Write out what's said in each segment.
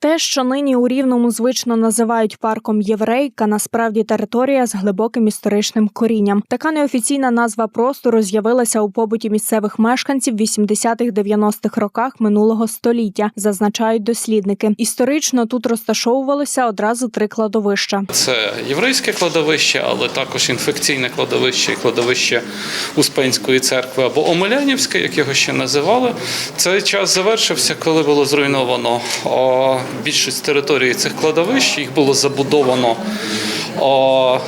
Те, що нині у Рівному звично називають парком Єврейка, насправді територія з глибоким історичним корінням. Така неофіційна назва простору з'явилася у побуті місцевих мешканців в 80-х-90-х роках минулого століття, зазначають дослідники. Історично тут розташовувалося одразу три кладовища. Це єврейське кладовище, але також інфекційне кладовище і кладовище Успенської церкви або Омелянівське, як його ще називали. Цей час завершився, коли було зруйновано більшість території цих кладовищ. Їх було забудовано.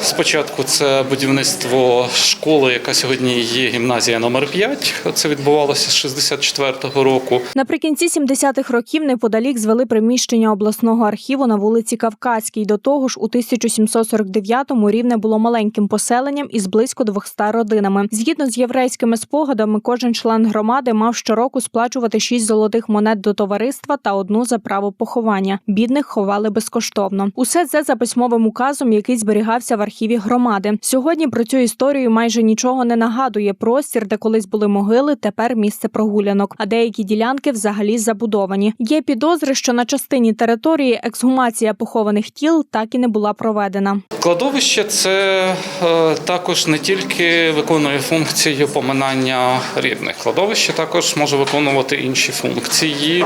Спочатку це будівництво школи, яка сьогодні є гімназія номер 5 Це відбувалося з 64-го року. Наприкінці 70-х років неподалік звели приміщення обласного архіву на вулиці Кавказькій. До того ж, у 1749-му рівне було маленьким поселенням із близько 200 родинами. Згідно з єврейськими спогадами, кожен член громади мав щороку сплачувати 6 золотих монет до товариства та одну за право поховання. Бідних ховали безкоштовно. Усе це за письмовим указом, який зберігався в архіві громади. Сьогодні про цю історію майже нічого не нагадує. Простір, де колись були могили, тепер місце прогулянок, а деякі ділянки взагалі забудовані. Є підозри, що на частині території ексгумація похованих тіл так і не була проведена. Кладовище це е, також не тільки виконує функцію поминання рідних. Кладовище також може виконувати інші функції.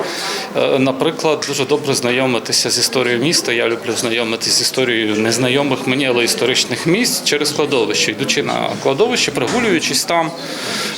Е, наприклад, дуже добре знайомитися з історією міста. Я люблю знайомитися з історією незнайомих мені, історичних місць через кладовище, йдучи на кладовище, прогулюючись там,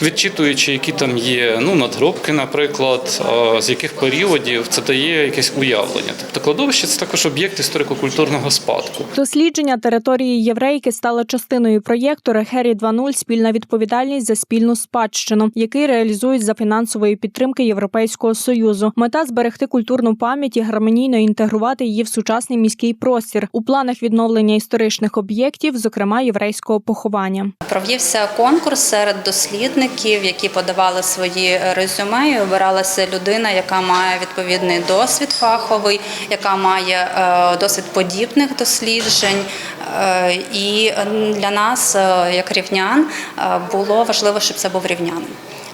відчитуючи, які там є ну, надгробки, наприклад, з яких періодів це дає якесь уявлення. Тобто кладовище це також об'єкт історико-культурного спадку. Дослідження території єврейки стало частиною проєкту Рехері 2.0 спільна відповідальність за спільну спадщину, який реалізують за фінансової підтримки Європейського союзу. Мета зберегти культурну пам'ять і гармонійно інтегрувати її в сучасний міський простір у планах відновлення історичних об'єктів, зокрема єврейського поховання. Провівся конкурс серед дослідників, які подавали свої резюме. і Обиралася людина, яка має відповідний досвід фаховий, яка має е, досвід подібних досліджень. Е, І для нас, е, як рівнян, було важливо, щоб це був рівнянин.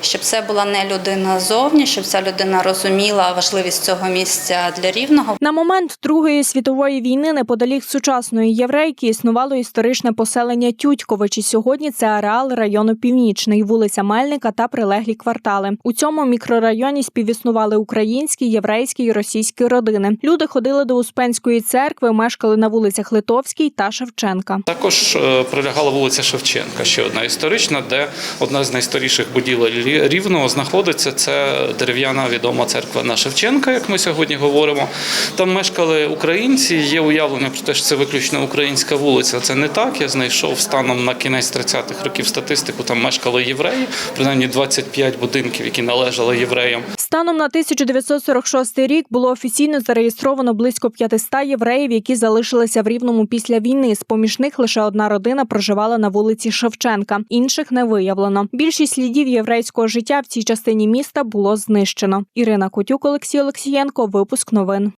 Щоб це була не людина зовні, щоб ця людина розуміла важливість цього місця для рівного. На момент Другої світової війни неподалік сучасної єврейки існувало історичне поселення Тютьковичі. Сьогодні це ареал району Північний, вулиця Мельника та прилеглі квартали. У цьому мікрорайоні співіснували українські, єврейські і російські родини. Люди ходили до Успенської церкви, мешкали на вулицях Литовській та Шевченка. Також е, прилягала вулиця Шевченка, ще одна історична, де одна з найстаріших будівель Рі- Рівного знаходиться. Це дерев'яна відома церква на Шевченка, як ми сьогодні говоримо. Там мешкали українці. Є уявлення про те, що це виключно українська вулиця. Це не так. Я знайшов станом на кінець 30-х років статистику. Там мешкали євреї, принаймні 25 будинків, які належали євреям. Станом на 1946 рік було офіційно зареєстровано близько 500 євреїв, які залишилися в Рівному після війни. З поміж них лише одна родина проживала на вулиці Шевченка. Інших не виявлено. Більшість слідів єврейського життя в цій частині міста було знищено. Ірина Котюк, Олексій Олексієнко. Випуск новин.